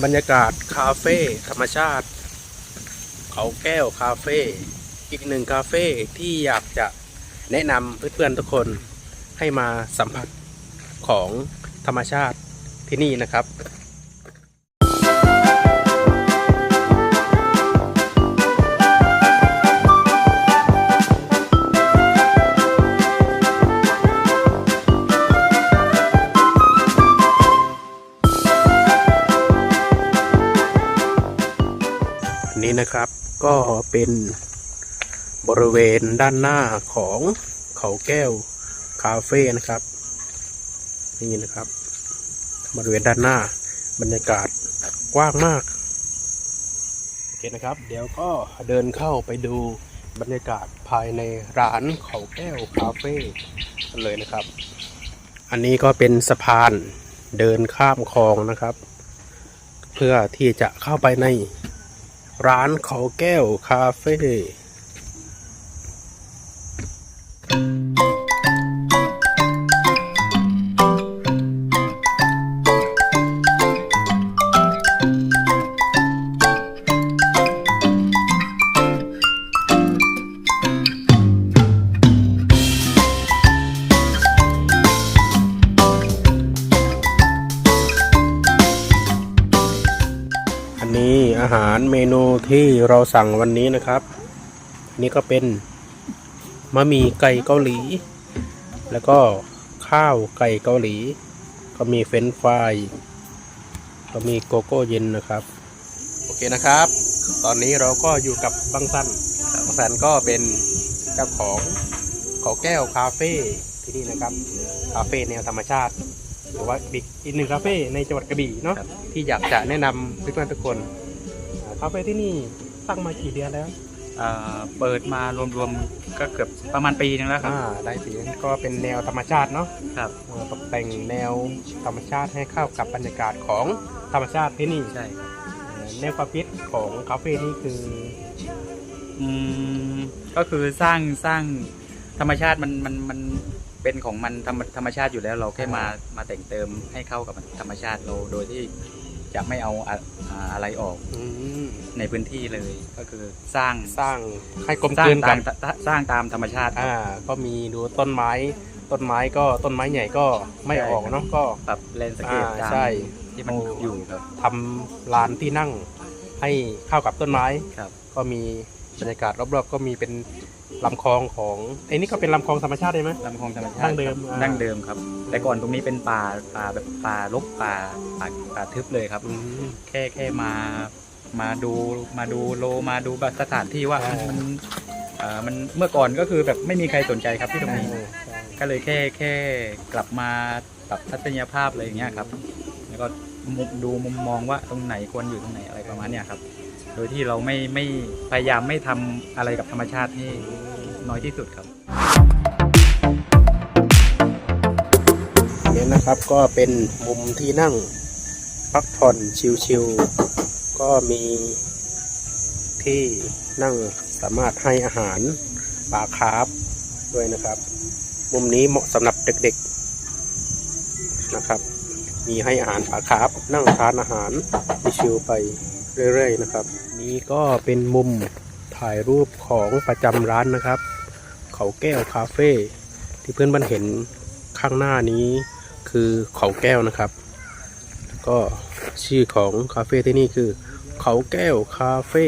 บรรยากาศคาเฟ่ธรรมชาติ เขาแก้วคาเฟ่อีกหนึ่งคาเฟ่ที่อยากจะแนะนำเพื่อนๆทุกคนให้มาสัมผัสของธรรมชาติที่นี่นะครับ นี้นะครับ ก็เป็นบริเวณด้านหน้าของเขาแก้วคาเฟ่นะครับนี่นะครับ บริเวณด้านหน้าบรรยากาศกว้างมากโอเคนะครับ เดี๋ยวก็เดินเข้าไปดูบรรยากาศภายในร้านเขาแก้วคาเฟ่กันเลยนะครับ อันนี้ก็เป็นสะพานเดินข้ามคลองนะครับ เพื่อที่จะเข้าไปใน ร้านเขาแก้วคาเฟ่ อาหารเมนูที่เราสั่งวันนี้นะครับ นี่ก็เป็นมะหมี่ไก่เกาหลี แล้วก็ข้าวไก่เกาหลี ก็มีเฟรนช์ฟรายก็มีโกโก้เย็นนะครับ โอเคนะครับ ตอนนี้เราก็อยู่กับบังซันบังซันก็เป็นเจ้าของเขาแก้วคาเฟ่ที่นี่นะครับ คาเฟ่แนวธรรมชาติหรือว่าอีกหนึ่งคาเฟ่ในจังหวัดกระบี่เนาะครับที่อยากจะแนะนำเพื่อนๆทุกคนอ่า คาเฟ่ที่นี่ตั้งมากี่เดือนแล้วอ่าเปิดมารวมๆก็เกือบประมาณปีนึงแล้วครับ อ่าได้สีก็เป็นแนวธรรมชาติเนาะครับ อ่าตกแต่งแนวธรรมชาติให้เข้ากับบรรยากาศของธรรมชาติที่นี่ใช่ครับอ่าแนวความคิดของคาเฟ่นี่คืออืมก็คือสร้างสร้างธรรมชาติมันมันมันเป็นของมันธรรมธรรมชาติอยู่แล้วเราแค่มามาแต่งเติมให้เข้ากับธรรมชาติเราโดยที่ จะไม่เอาอะอ่าอะไรออกอืมในพื้นที่เลยก็คือสร้างสร้างให้กลมสร้ากลืงนตากัมนตสร้างตามธรรมชาติครับ อ่า ก็มีดูต้นไม้ ต้นไม้ก็ต้นไม้ใหญ่ก็ไม่ใช่ออกเนาะก็ ปรับเลนสเกอ่าตตามใช่ ที่มันอยู่ครับ ทำลานที่นั่งให้เข้ากับต้นไม้ ครับ ก็มี บรรยากาศรอบๆก็มีเป็นลำคลองของไอ้นี่ก็เป็นลำคลองธรรมชาติได้ไหม ลำคลองธรรมชาติดั้งเดิมครับอ่า ดั้งเดิมครับ แต่ก่อนตรงนี้เป็นป่าป่าแบบป่ารกป่าป่าป่าทึบเลยครับ อืม แค่แค่มามาดูมาดูโลมาดูแบบสถานที่ว่าอ่ามั มันเอ่อมันเมื่อก่อนก็คือแบบไม่มีใครสนใจครับที่ตรงนี้ใช่ใช่ก็เลยแค่แค่กลับมาปรับทัศนียภาพอะไรอย่างเงี้ยครับ แล้วก็มุมดูมุมมองว่าตรงไหนควรอยู่ตรงไหนอะไรประมาณเนี้ยครับ โดยที่เราไม่ไม่พยายามไม่ทำอะไรกับธรรมชาติให้น้อยที่สุดครับ เนี่ยนะครับก็เป็นมุมที่นั่งพักผ่อนชิลๆ ก็มีที่นั่งสามารถให้อาหารปลาคาร์ฟด้วยนะครับ มุมนี้เหมาะสำหรับเด็กๆนะครับ มีให้อาหารปลาคาร์ฟนั่งทานอาหารชิลๆไป เรื่อยๆนะครับ นี่ก็เป็นมุมถ่ายรูปของประจำร้านนะครับ เขาแก้วคาเฟ่ที่เพื่อนบ้านเห็นข้างหน้านี้คือเขาแก้วนะครับ ก็ชื่อของคาเฟ่ที่นี่คือ เขาแก้วคาเฟ่